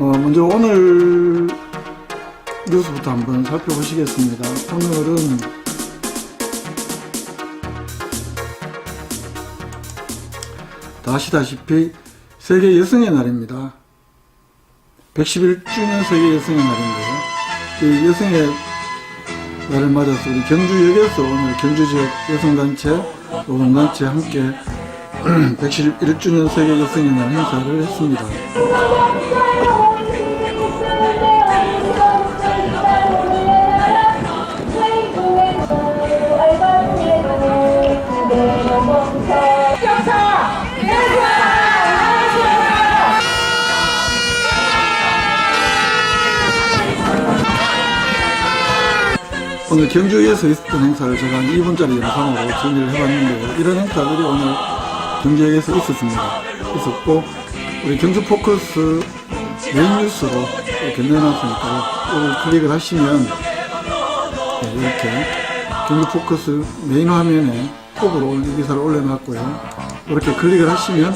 어, 먼저 오늘 뉴스부터 한번 살펴보시겠습니다. 오늘은 다 아시다시피 세계 여성의 날입니다. 111주년 세계 여성의 날인데요. 이 여성의 날을 맞아서 우리 경주역에서 오늘 경주 지역 여성단체, 노동단체 함께 111주년 세계 여성의 날 행사를 했습니다. 경주에서 있었던 행사를 제가 한 2분짜리 영상으로 정리를 해봤는데요. 이런 행사들이 오늘 경주역에서 있었습니다. 있었고, 우리 경주 포커스 메인 뉴스로 이렇게 내놨으니까요. 이걸 클릭을 하시면, 네, 이렇게 경주 포커스 메인 화면에 톱으로 이 기사를 올려놨고요. 이렇게 클릭을 하시면,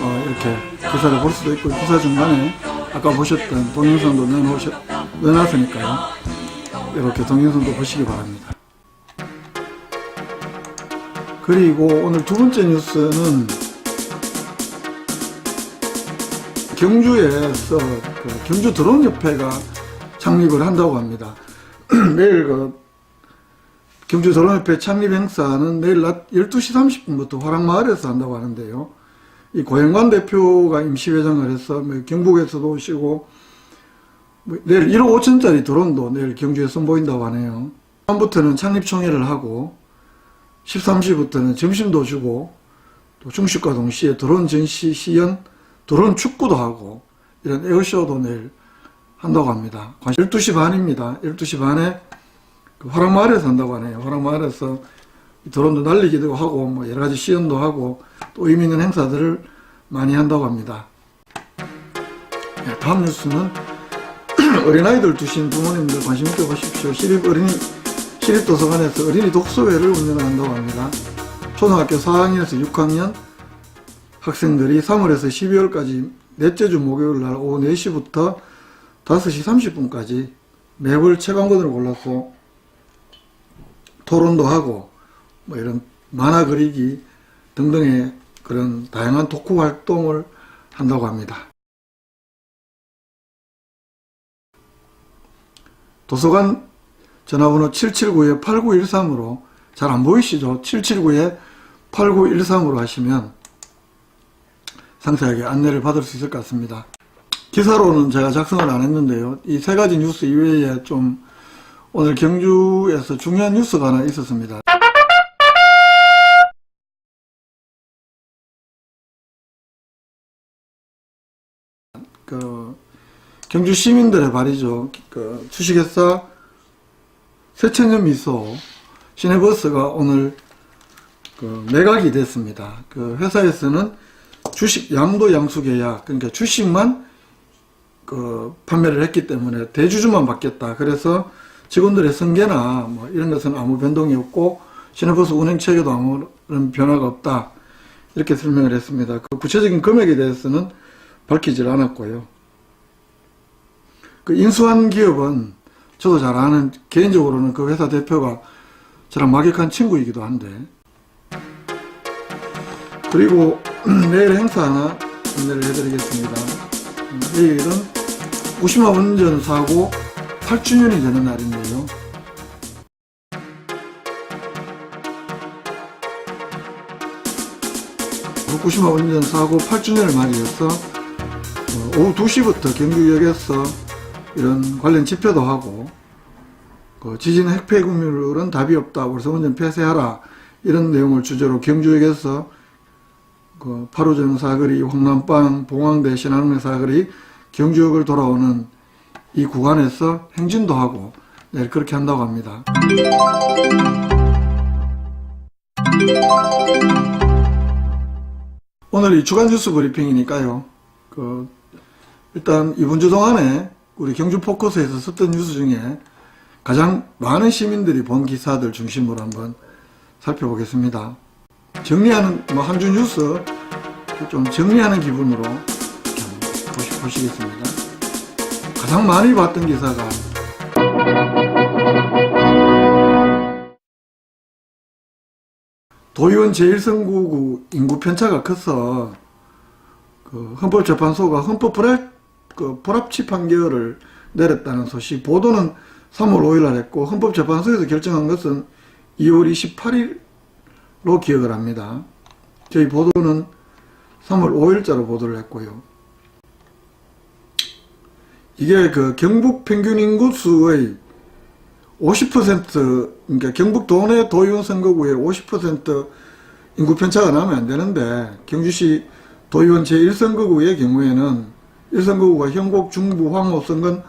어, 이렇게 기사를 볼 수도 있고, 기사 중간에 아까 보셨던 동영상도 내놓으셨, 내놨으니까요. 이렇게 동영상도 보시기 바랍니다. 그리고 오늘 두 번째 뉴스는 경주에서 그 경주 드론협회가 창립을 한다고 합니다. 내일 그 경주 드론협회 창립 행사는 내일 낮 12시 30분부터 화랑마을에서 한다고 하는데요. 이 고영관 대표가 임시회장을 해서 뭐 경북에서도 오시고 뭐 내일 1억 5천짜리 드론도 내일 경주에 선보인다고 하네요. 다음부터는 창립총회를 하고 13시부터는 점심도 주고 또 중식과 동시에 드론 전시 시연, 드론 축구도 하고 이런 에어쇼도 내일 한다고 합니다. 12시 반입니다. 12시 반에 그 화랑마을에서 한다고 하네요. 화랑마을에서 드론도 날리기도 하고 뭐 여러 가지 시연도 하고 또 의미 있는 행사들을 많이 한다고 합니다. 네, 다음 뉴스는 어린아이들 두신 부모님들 관심 있게 보십시오. 시립 어린이, 시립도서관에서 어린이 독서회를 운영한다고 합니다. 초등학교 4학년에서 6학년 학생들이 3월에서 12월까지 넷째 주 목요일 날 오후 4시부터 5시 30분까지 매월 책왕권을 골라서 토론도 하고 뭐 이런 만화 그리기 등등의 그런 다양한 독후 활동을 한다고 합니다. 도서관 전화번호 779-8913으로 잘 안 보이시죠? 779-8913으로 하시면 상세하게 안내를 받을 수 있을 것 같습니다. 기사로는 제가 작성을 안 했는데요. 이 세 가지 뉴스 이외에 좀 오늘 경주에서 중요한 뉴스가 하나 있었습니다. 그 경주 시민들의 발이죠. 그 주식회사 세천년 미소 시내버스가 오늘 그 매각이 됐습니다. 그 회사에서는 주식 양도 양수 계약 그러니까 주식만 그 판매를 했기 때문에 대주주만 받겠다. 그래서 직원들의 승계나 뭐 이런 것은 아무 변동이 없고 시내버스 운행 체계도 아무런 변화가 없다. 이렇게 설명을 했습니다. 그 구체적인 금액에 대해서는 밝히질 않았고요. 그 인수한 기업은 저도 잘 아는 개인적으로는 그 회사 대표가 저랑 막역한 친구이기도 한데 그리고 내일 행사 하나 안내를 해드리겠습니다. 음, 내일은 우시마 운전 사고 8주년이 되는 날인데요. 후쿠시마 원전 사고 8주년을 맞이해서 어, 오후 2시부터 경주역에서 이런 관련 집회도 하고 그 지진 핵폐 구멸은 답이 없다. 그래서 원전 폐쇄하라. 이런 내용을 주제로 경주역에서 그 8호정 사거리, 홍남방, 봉황대, 신안릉 사거리, 경주역을 돌아오는 이 구간에서 행진도 하고 네, 그렇게 한다고 합니다. 오늘 이 주간 뉴스 브리핑이니까요. 그 일단 이번 주 동안에 우리 경주 포커스에서 썼던 뉴스 중에 가장 많은 시민들이 본 기사들 중심으로 한번 살펴보겠습니다. 정리하는 뭐 한 주 뉴스 좀 정리하는 기분으로 보시, 보시겠습니다. 가장 많이 봤던 기사가 도의원 제1선구구 인구 편차가 커서 그 헌법재판소가 헌법 불합, 그 불합치 판결을 내렸다는 소식 보도는 3월 5일 날 했고 헌법재판소에서 결정한 것은 2월 28일로 기억을 합니다. 저희 보도는 3월 5일자로 보도를 했고요. 이게 그 경북 평균 인구수의 50% 그러니까 경북 도내 도의원 선거구의 50% 인구 편차가 나면 안 되는데 경주시 도의원 제1선거구의 경우에는 1선거구가 현곡 중부 황호 선건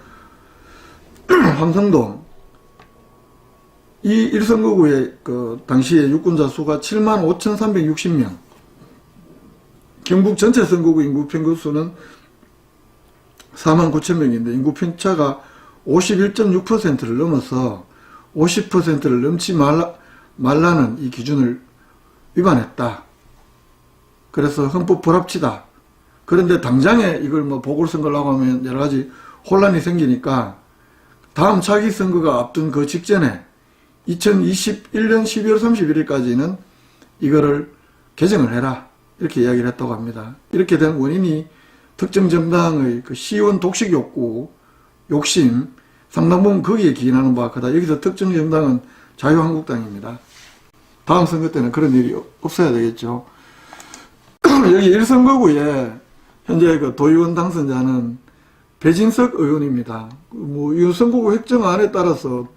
황성동 이 1선거구의 그 당시에 유권자 수가 7만 5,360명 경북 전체 선거구 인구 평균 수는 4만 9천 명인데 인구 편차가 51.6%를 넘어서 50%를 넘지 말라, 말라는 이 기준을 위반했다. 그래서 헌법 불합치다. 그런데 당장에 이걸 뭐 보궐선거를 하고 하면 여러 가지 혼란이 생기니까 다음 차기 선거가 앞둔 그 직전에 2021년 12월 31일까지는 이거를 개정을 해라. 이렇게 이야기를 했다고 합니다. 이렇게 된 원인이 특정 정당의 그 시원 독식 욕구, 욕심, 상당 부분 거기에 기인하는 바가 크다. 여기서 특정 정당은 자유한국당입니다. 다음 선거 때는 그런 일이 없어야 되겠죠. 여기 1선거구에 현재 그 도의원 당선자는 배진석 의원입니다. 뭐, 이 선거구 획정안에 따라서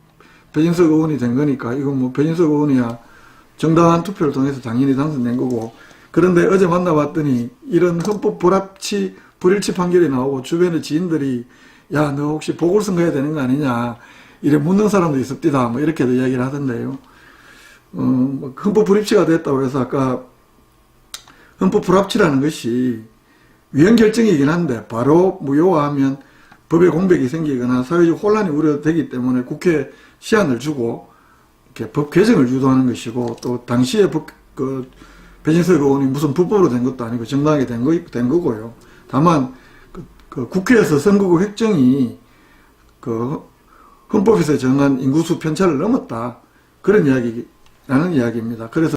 배진석 의원이 된 거니까, 이건 뭐, 배진석 의원이야 정당한 투표를 통해서 당연히 당선된 거고, 그런데 어제 만나봤더니, 이런 헌법 불합치, 불일치 판결이 나오고, 주변의 지인들이, 야, 너 혹시 보궐선거 해야 되는 거 아니냐, 이래 묻는 사람도 있었디다, 뭐, 이렇게도 이야기를 하던데요. 어, 뭐 헌법 불입치가 됐다고 해서 아까 헌법 불합치라는 것이 위헌 결정이긴 한데 바로 무효화하면 법의 공백이 생기거나 사회적 혼란이 우려되기 때문에 국회 시한을 주고 이렇게 법 개정을 유도하는 것이고 또 당시에 법, 그 배진석 의원이 무슨 불법으로 된 것도 아니고 정당하게 된, 거, 된 거고요. 다만 그, 그 국회에서 선거구 획정이 그 헌법에서 정한 인구수 편차를 넘었다 그런 이야기라는 이야기입니다. 그래서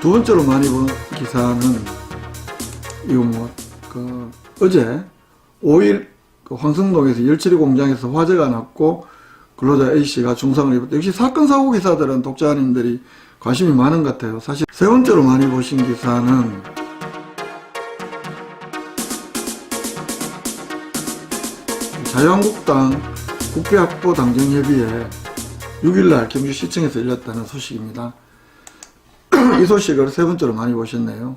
두 번째로 많이 본 기사는 이거 뭐그 어제 5일 그 황성동에서 열처리 공장에서 화재가 났고 근로자 A씨가 중상을 입었다. 역시 사건 사고 기사들은 독자님들이 관심이 많은 것 같아요. 사실 세 번째로 많이 보신 기사는 자유한국당 국회학보 당정협의회 6일날 경주시청에서 열렸다는 소식입니다. 이 소식을 세 번째로 많이 보셨네요.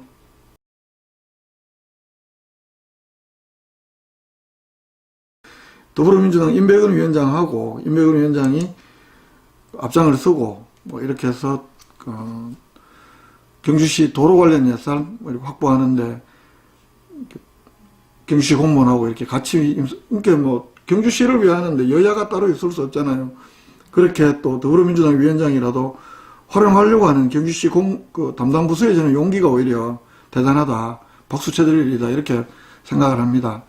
더불어민주당 임백은 위원장하고 임백은 위원장이 앞장을 서고 뭐 이렇게 해서 어, 경주시 도로 관련 예산을 확보하는데 경주시 공무원하고 이렇게 같이 임- 그러니까 뭐 경주시를 위하는데 여야가 따로 있을 수 없잖아요. 그렇게 또 더불어민주당 위원장이라도 활용하려고 하는 경주시 공, 그 담당 부서에 저는 용기가 오히려 대단하다. 박수 쳐드릴 일이다. 이렇게 생각을 합니다.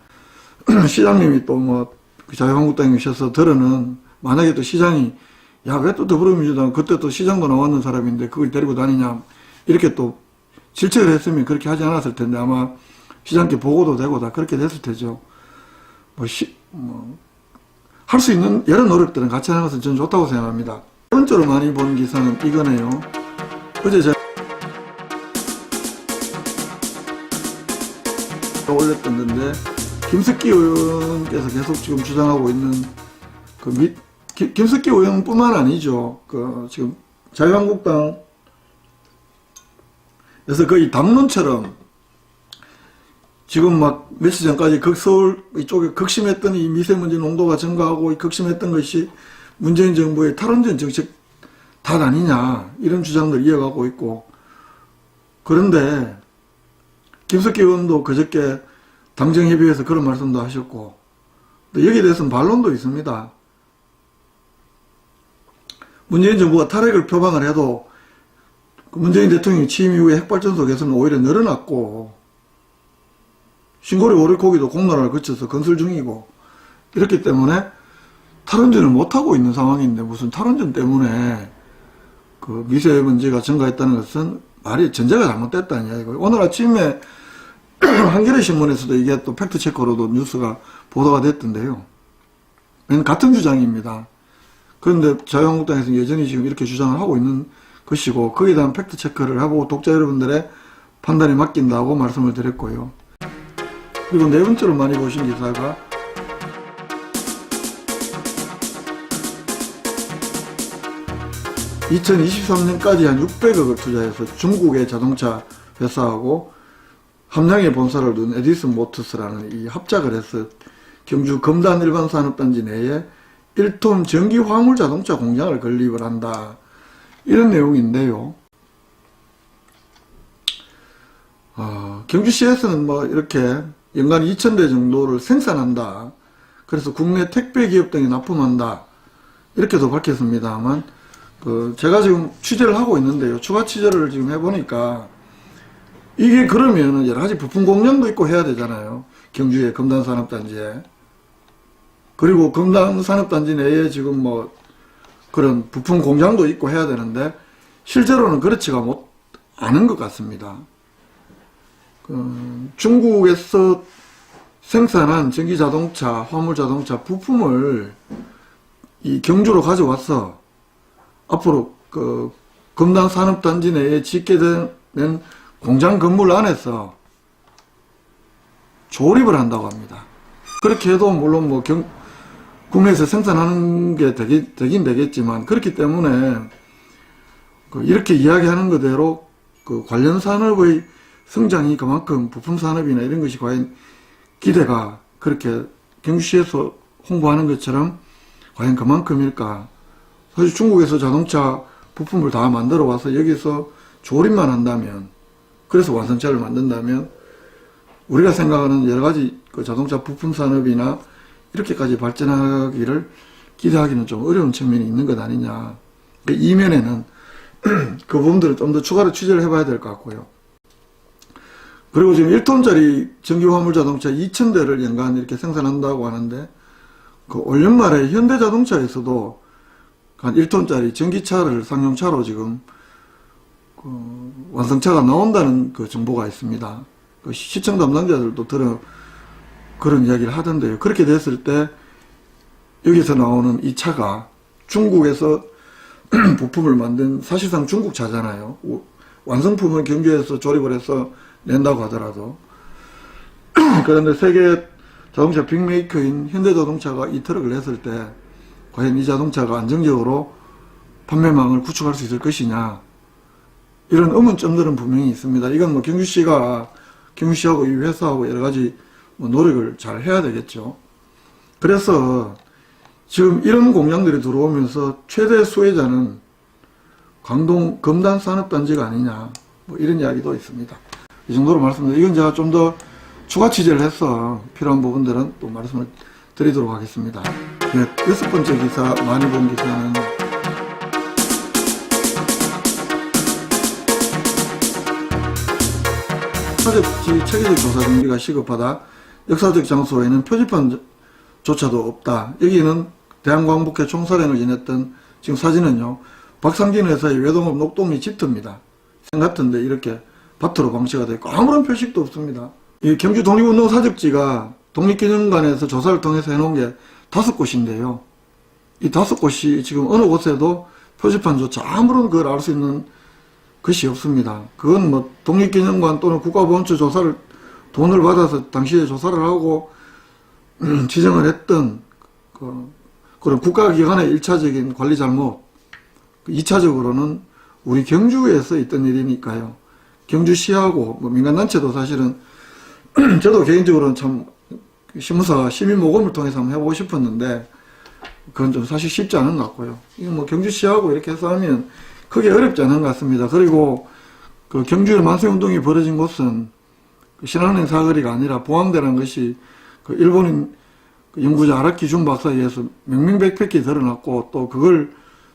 시장님이 또뭐 그 자유한국당이셔서 들어는 만약에 또 시장이 야 왜 또 더불어민주당 그때 또 시장도 나왔는 사람인데 그걸 데리고 다니냐 이렇게 또 질책을 했으면 그렇게 하지 않았을 텐데 아마 시장께 보고도 되고 다 그렇게 됐을 테죠. 뭐, 시, 뭐, 할 수 있는 여러 노력들은 같이 하는 것은 저는 좋다고 생각합니다. 세 번째로 많이 본 기사는 이거네요. 어제 제가 올렸던 건데, 김석기 의원께서 계속 지금 주장하고 있는 그 미, 김- 김석기 의원뿐만 아니죠. 그 지금 자유한국당에서 거의 담론처럼 지금 막 며칠 전까지 극서울 이쪽에 극심했던 이 미세먼지 농도가 증가하고 이 극심했던 것이 문재인 정부의 탈원전 정책 탓 아니냐 이런 주장들 이어가고 있고. 그런데 김석기 의원도 그저께 당정협의회에서 그런 말씀도 하셨고. 또 여기에 대해서는 반론도 있습니다. 문재인 정부가 탈핵을 표방을 해도 그 문재인 대통령이 취임 이후에 핵발전소 개선은 오히려 늘어났고 신고리 오리고기도 공론화를 거쳐서 건설 중이고. 이렇기 때문에 탈원전을 못하고 있는 상황인데 무슨 탈원전 때문에 그 미세먼지가 증가했다는 것은 말이 전제가 잘못됐다는 이야기고 오늘 아침에 한겨레 신문에서도 이게 또 팩트 체크로도 뉴스가 보도가 됐던데요. 같은 주장입니다. 그런데 자유한국당에서 여전히 지금 이렇게 주장을 하고 있는 것이고 거기에 대한 팩트 체크를 하고 독자 여러분들의 판단에 맡긴다고 말씀을 드렸고요. 그리고 네 번째로 많이 보신 기사가 2023년까지 한 600억을 투자해서 중국의 자동차 회사하고 함양에 본사를 둔 에디슨 모터스라는 이 합작을 해서 경주 검단 일반 산업단지 내에 1톤 전기 화물 자동차 공장을 건립을 한다. 이런 내용인데요. 어, 경주시에서는 뭐 이렇게 연간 2,000대 정도를 생산한다. 그래서 국내 택배 기업 등에 납품한다. 이렇게도 밝혔습니다만, 그 제가 지금 취재를 하고 있는데요. 추가 취재를 지금 해보니까 이게 그러면 여러 가지 부품 공장도 있고 해야 되잖아요. 경주의 검단산업단지에. 그리고 검단산업단지 내에 지금 뭐 그런 부품 공장도 있고 해야 되는데 실제로는 그렇지가 못 않은 것 같습니다. 그 중국에서 생산한 전기 자동차, 화물 자동차 부품을 이 경주로 가져와서 앞으로 그 검단 산업단지 내에 짓게 되는 공장 건물 안에서 조립을 한다고 합니다. 그렇게 해도 물론 뭐 경, 국내에서 생산하는 게 되긴, 되긴 되겠지만 그렇기 때문에 그 이렇게 이야기하는 그대로 그 관련 산업의 성장이 그만큼 부품 산업이나 이런 것이 과연 기대가 그렇게 경주시에서 홍보하는 것처럼 과연 그만큼일까? 사실 중국에서 자동차 부품을 다 만들어 와서 여기서 조립만 한다면 그래서 완성차를 만든다면 우리가 생각하는 여러 가지 그 자동차 부품 산업이나 이렇게까지 발전하기를 기대하기는 좀 어려운 측면이 있는 것 아니냐. 그 이면에는 그 부분들을 좀 더 추가로 취재를 해봐야 될 것 같고요. 그리고 지금 1톤짜리 전기 화물 자동차 2,000대를 연간 이렇게 생산한다고 하는데 그 올 연말에 현대 자동차에서도 한 1톤짜리 전기차를 상용차로 지금 그 완성차가 나온다는 그 정보가 있습니다. 그 시청 담당자들도 들어 그런 이야기를 하던데요. 그렇게 됐을 때 여기서 나오는 이 차가 중국에서 부품을 만든 사실상 중국 차잖아요. 완성품은 경주에서 조립을 해서 낸다고 하더라도 그런데 세계 자동차 빅메이커인 현대자동차가 이 트럭을 냈을 때 과연 이 자동차가 안정적으로 판매망을 구축할 수 있을 것이냐 이런 의문점들은 분명히 있습니다. 이건 뭐 경주시가 경주시하고 이 회사하고 여러 가지 뭐 노력을 잘 해야 되겠죠. 그래서 지금 이런 공장들이 들어오면서 최대 수혜자는 광동 검단 산업단지가 아니냐 뭐 이런 이야기도 있습니다. 이 정도로 말씀드립니다. 이건 제가 좀 더 추가 취재를 해서 필요한 부분들은 또 말씀을 드리도록 하겠습니다. 네, 여섯 번째 기사 많이 본 기사는 사적지 체계적 조사 준비가 시급하다. 역사적 장소에는 표지판조차도 없다. 여기는 대한광복회 총사령을 지냈던 지금 사진은요. 박상진 회사의 외동업 녹동리 집터입니다. 생 같은데 이렇게 밭으로 방치가 되어 있고 아무런 표식도 없습니다. 이 경주 독립운동 사적지가 독립기념관에서 조사를 통해서 해놓은 게 다섯 곳인데요. 이 다섯 곳이 지금 어느 곳에도 표지판조차 아무런 걸알 수 있는 것이 없습니다. 그건 뭐 독립기념관 또는 국가보훈처 조사를 돈을 받아서 당시에 조사를 하고 음, 지정을 했던 그, 그런 국가기관의 일차적인 관리 잘못, 2차적으로는 우리 경주에서 있던 일이니까요. 경주시하고 뭐 민간단체도 사실은 저도 개인적으로는 참 신문사 시민 모금을 통해서 한번 해보고 싶었는데 그건 좀 사실 쉽지 않은 것 같고요. 이거 뭐 경주시하고 이렇게 해서 하면 크게 어렵지 않은 것 같습니다. 그리고 그 경주의 만세운동이 벌어진 곳은 그 신한은행 사거리가 아니라 보항대라는 것이 그 일본인 그 연구자 아라키 준 박사에 의해서 명명백백히 드러났고 또 그걸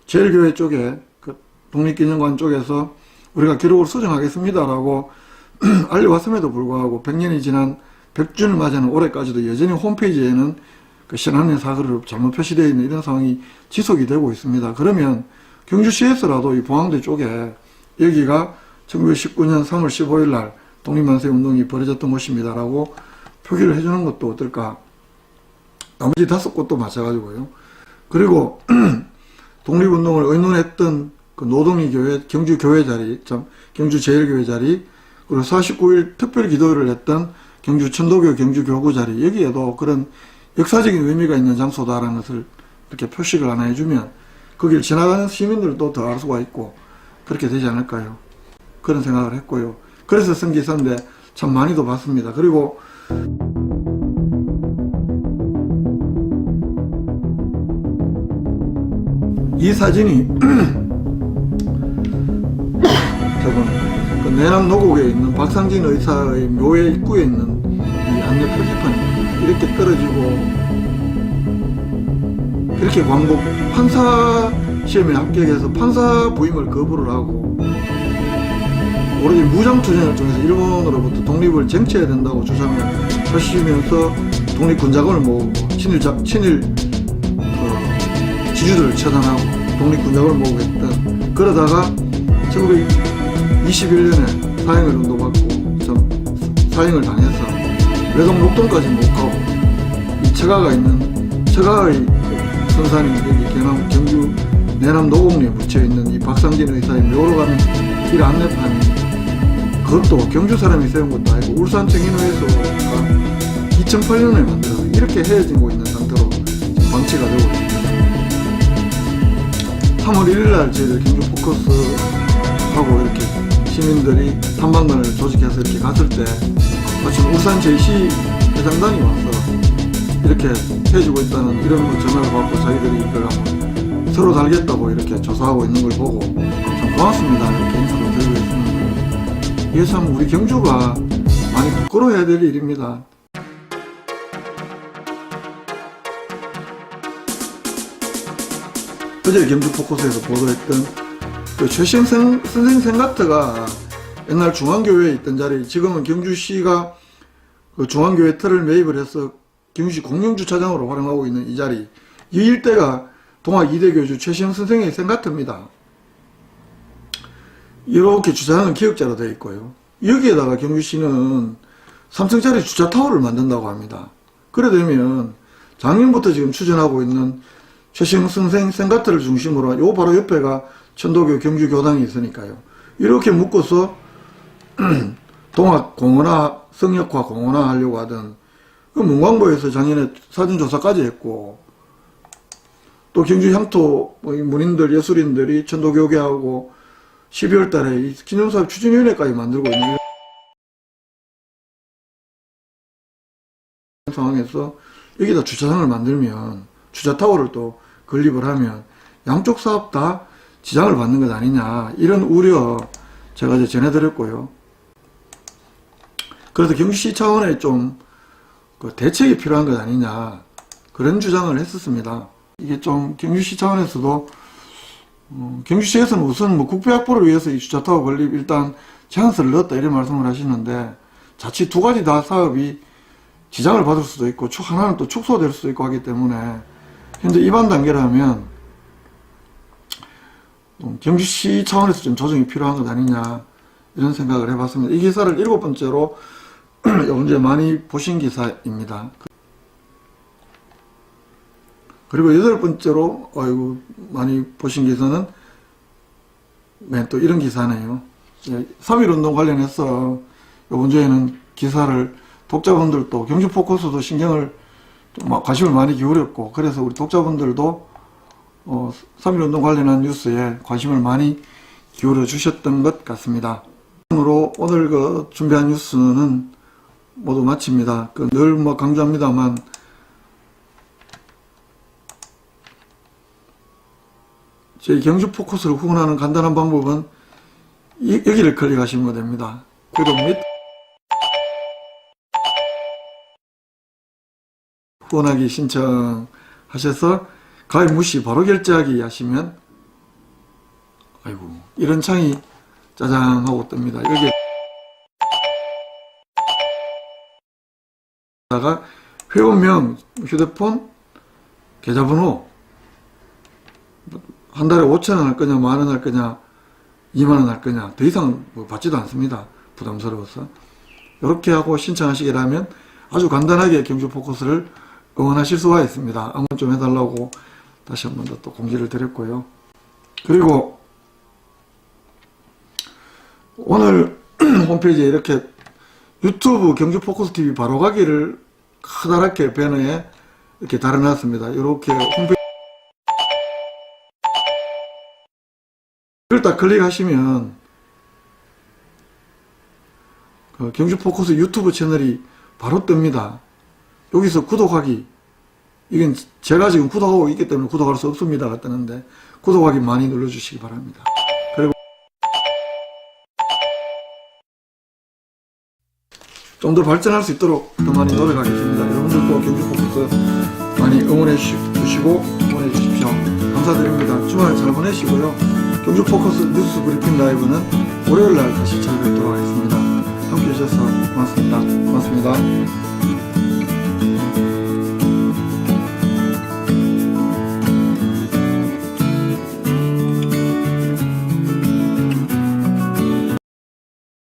제일교회 쪽에 그 독립기념관 쪽에서 우리가 기록을 수정하겠습니다라고 알려왔음에도 불구하고 100년이 지난 100주를 맞이하는 올해까지도 여전히 홈페이지에는 그 신한의 사거리로 잘못 표시되어 있는 이런 상황이 지속이 되고 있습니다. 그러면 경주시에서라도 이 봉황대 쪽에 여기가 1919년 3월 15일 날 독립만세 운동이 벌어졌던 곳입니다라고 표기를 해주는 것도 어떨까. 나머지 다섯 곳도 마찬가지고요. 그리고 독립운동을 의논했던 그 노동이 교회, 경주 교회 자리, 참, 경주 제일교회 자리, 그리고 49일 특별 기도를 했던 경주 천도교 경주 교구 자리, 여기에도 그런 역사적인 의미가 있는 장소다라는 것을 이렇게 표식을 하나 해주면 거길 지나가는 시민들도 더 알 수가 있고 그렇게 되지 않을까요? 그런 생각을 했고요. 그래서 쓴 기사인데 참 많이도 봤습니다. 그리고 이 사진이 그 내남 노곡에 있는 박상진 의사의 묘회 입구에 있는 이 안내 표지판이 이렇게 떨어지고 이렇게 광고 판사 시험에 합격해서 판사 부임을 거부를 하고 오로지 무장투쟁을 통해서 일본으로부터 독립을 쟁취해야 된다고 주장을 하시면서 독립군자금을 모으고 친일 자, 친일 어, 지주들을 처단하고 독립군자금을 했던 그러다가 1921년에 사형을 운동받고 좀 사형을 당해서 외동 목동까지 못 가고 이 처가가 있는 처가의 선산이 여기 경남 경주 내남 노곡리에 묻혀 있는 이 박상진 의사의 묘로 가는 길 안내판이 그것도 경주 사람이 세운 것도 아니고 울산 청인호에서가 2008년에 만들어서 이렇게 헤어지고 있는 상태로 방치가 되고 있습니다. 3월 1일 날 저희들 경주 포커스 하고 이렇게 시민들이 탐방단을 조직해서 이렇게 갔을 때 마침 울산 제시 회장단이 와서 이렇게 해주고 있다는 이런 뭐 전화를 받고 자기들이 이걸 한번 서로 달겠다고 이렇게 조사하고 있는 걸 보고 참 고맙습니다 이렇게 인사를 드리고 있습니다. 이게 참 우리 경주가 많이 부끄러워해야 될 일입니다. 어제 경주 포커스에서 보도했던 그 최신 선- 선생 생가트가 옛날 중앙교회에 있던 자리 지금은 경주시가 그 중앙교회 틀을 매입을 해서 경주시 공영주차장으로 활용하고 있는 이 자리 이 일대가 동학 이대 교주 최시영 선생의 생가트입니다. 이렇게 주차장은 기역자로 되어 있고요. 여기에다가 경주시는 3층짜리 주차타워를 만든다고 합니다. 그래 되면 작년부터 지금 추진하고 있는 최시영 선생 생가트를 중심으로 요 바로 옆에가 천도교 경주교당이 있으니까요. 이렇게 묶어서 동학 공원화, 성역화 공원화 하려고 하던 그 문광부에서 작년에 사전조사까지 했고 또 경주 향토 뭐이 문인들 예술인들이 천도교계하고 12월 달에 이 기념사업 추진위원회까지 만들고 있는 상황에서 여기다 주차장을 만들면 주차타워를 또 건립을 하면 양쪽 사업 다 지장을 받는 것 아니냐 이런 우려 제가 이제 전해드렸고요. 그래서 경주시 차원의 좀 그 대책이 필요한 것 아니냐 그런 주장을 했었습니다. 이게 좀 경주시 차원에서도 어, 경주시에서는 우선 뭐 국배 확보를 위해서 이 주차타워 건립 일단 찬스를 넣었다 이런 말씀을 하시는데 자칫 두 가지 다 사업이 지장을 받을 수도 있고 축 하나는 또 축소될 수도 있고 하기 때문에 현재 입안 단계라면 좀 경주시 차원에서 좀 조정이 필요한 것 아니냐 이런 생각을 해봤습니다. 이 기사를 일곱 번째로 언제 많이 보신 기사입니다. 그리고 여덟 번째로 아이고 많이 보신 기사는 네, 또 이런 기사네요. 3.1 운동 관련해서 이번 주에는 기사를 독자분들도 경주 포커스도 신경을 좀 관심을 많이 기울였고 그래서 우리 독자분들도 어, 3.1 운동 관련한 뉴스에 관심을 많이 기울여 주셨던 것 같습니다. 으로 오늘 그 준비한 뉴스는 모두 마칩니다. 그 늘 뭐 강조합니다만 저희 경주 포커스를 후원하는 간단한 방법은 이- 여기를 클릭하시면 됩니다. 구독 및 후원하기 신청하셔서 가입 무시 바로 결제하기 하시면 아이고 이런 창이 짜장 하고 뜹니다. 여기 다가 회원명, 휴대폰, 계좌번호 한 달에 5천 원 할 거냐, 만 원 할 거냐, 2만 원 할 거냐, 더 이상 뭐 받지도 않습니다. 부담스러워서. 이렇게 하고 신청하시게 되면 아주 간단하게 경주 포커스를 응원하실 수가 있습니다. 응원 좀 해달라고 다시 한 번 더 또 공지를 드렸고요. 그리고 오늘 홈페이지에 이렇게 유튜브 경주 포커스 TV 바로 가기를 커다랗게 배너에 이렇게 달아놨습니다. 이렇게 홈페이지 이걸 딱 클릭하시면 그 경주 포커스 유튜브 채널이 바로 뜹니다. 여기서 구독하기 이건 제가 지금 구독하고 있기 때문에 구독할 수 없습니다가 뜨는데 구독하기 많이 눌러주시기 바랍니다. 그리고 좀 더 발전할 수 있도록 더 많이 노력하겠습니다. 여러분들도 경주 포커스 많이 응원해 주시- 주시고 응원해 주십시오. 감사드립니다. 주말 잘 보내시고요. 경주 포커스 뉴스 브리핑 라이브는 월요일 날 다시 찾아뵙도록 하겠습니다. 함께 해주셔서 고맙습니다. 고맙습니다.